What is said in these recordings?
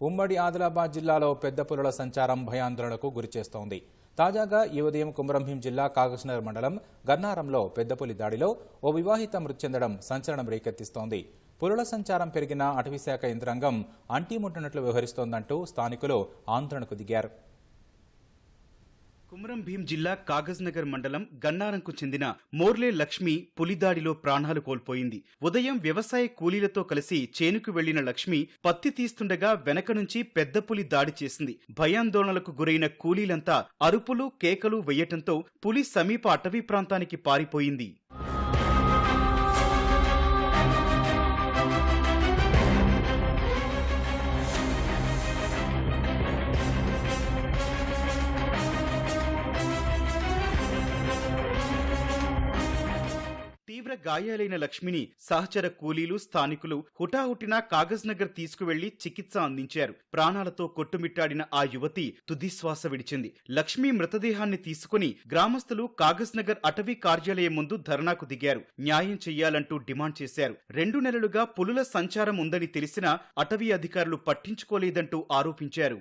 ఉమ్మడి ఆదిలాబాద్ జిల్లాలో పెద్ద పులుల సంచారం భయాందోళనకు గురిచేస్తోంది తాజాగా ఈ ఉదయం కుమరంభీం జిల్లా కాగజ్నగర్ మండలం గన్నారంలో పెద్ద పులి దాడిలో ఓ వివాహిత మృతి చెందడం సంచలనం రేకెత్తిస్తోంది. పులుల సంచారం పెరిగిన అటవీశాఖ యంత్రాంగం అంటిముట్టనట్లు వ్యవహరిస్తోందంటూ స్థానికులు ఆందోళనకు దిగారు. కుమరం భీం జిల్లా కాగజ్నగర్ మండలం గన్నారంకు చెందిన మోర్లే లక్ష్మి పులిదాడిలో ప్రాణాలు కోల్పోయింది. ఉదయం వ్యవసాయ కూలీలతో కలిసి చేనుకు వెళ్ళిన లక్ష్మి పత్తి తీస్తుండగా వెనక నుంచి పెద్ద పులి దాడి చేసింది. భయాందోళనలకు గురైన కూలీలంతా అరుపులు కేకలు వెయ్యటంతో పులి సమీప అటవీ ప్రాంతానికి పారిపోయింది. తీవ్ర గాయాలైన లక్ష్మిని సహచర కూలీలు స్థానికులు హుటాహుటిన కాగజ్ నగర్ తీసుకువెళ్ళి చికిత్స అందించారు. ప్రాణాలతో కొట్టుమిట్టాడిన ఆ యువతి తుదిశ్వాస విడిచింది. లక్ష్మి మృతదేహాన్ని తీసుకుని గ్రామస్తులు కాగజ్ నగర్ అటవీ కార్యాలయం ముందు ధర్నాకు దిగారు. న్యాయం చెయ్యాలంటూ డిమాండ్ చేశారు. రెండు నెలలుగా పులుల సంచారం ఉందని తెలిసినా అటవీ అధికారులు పట్టించుకోలేదంటూ ఆరోపించారు.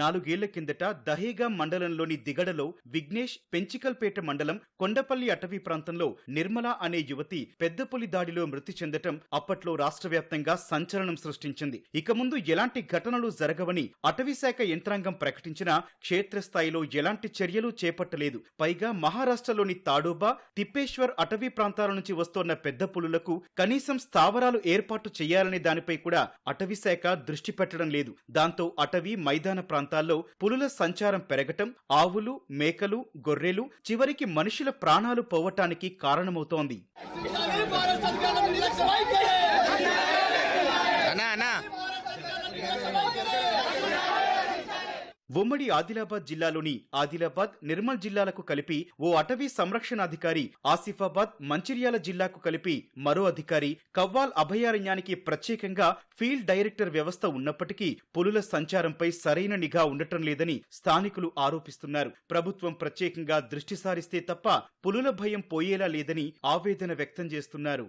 నాలుగేళ్ళ కిందట దహేగా మండలంలోని దిగడలో విఘ్నేష్ పెంచికల్పేట మండలం కొండపల్లి అటవీ ప్రాంతంలో నిర్మల అనే యువతి పెద్దపులి దాడిలో మృతి చెందటం అప్పట్లో రాష్ట్ర వ్యాప్తంగా సంచలనం సృష్టించింది. ఇక ముందు ఎలాంటి ఘటనలు జరగవని అటవీశాఖ యంత్రాంగం ప్రకటించినా క్షేత్రస్థాయిలో ఎలాంటి చర్యలు చేపట్టలేదు. పైగా మహారాష్ట్రలోని తాడోబా తిప్పేశ్వర్ అటవీ ప్రాంతాల నుంచి వస్తోన్న పెద్ద పులులకు కనీసం స్థావరాలు ఏర్పాటు చేయాలనే దానిపై కూడా అటవీశాఖ దృష్టి పెట్టడం లేదు. దాంతో అటవీ మైదాన ప్రాంతం ప్రాంతాల్లో పులుల సంచారం పెరగటం ఆవులు మేకలు గొర్రెలు చివరికి మనుషుల ప్రాణాలు పోవటానికి కారణమవుతోంది. ఉమ్మడి ఆదిలాబాద్ జిల్లాలోని ఆదిలాబాద్ నిర్మల్ జిల్లాలకు కలిపి ఓ అటవీ సంరక్షణాధికారి ఆసిఫాబాద్ మంచిర్యాల జిల్లాకు కలిపి మరో అధికారి కవ్వాల్ అభయారణ్యానికి ప్రత్యేకంగా ఫీల్డ్ డైరెక్టర్ వ్యవస్థ ఉన్నప్పటికీ పులుల సంచారంపై సరైన నిఘా ఉండటం లేదని స్థానికులు ఆరోపిస్తున్నారు. ప్రభుత్వం ప్రత్యేకంగా దృష్టి సారిస్తే తప్ప పులుల భయం పోయేలా లేదని ఆవేదన వ్యక్తం చేస్తున్నారు.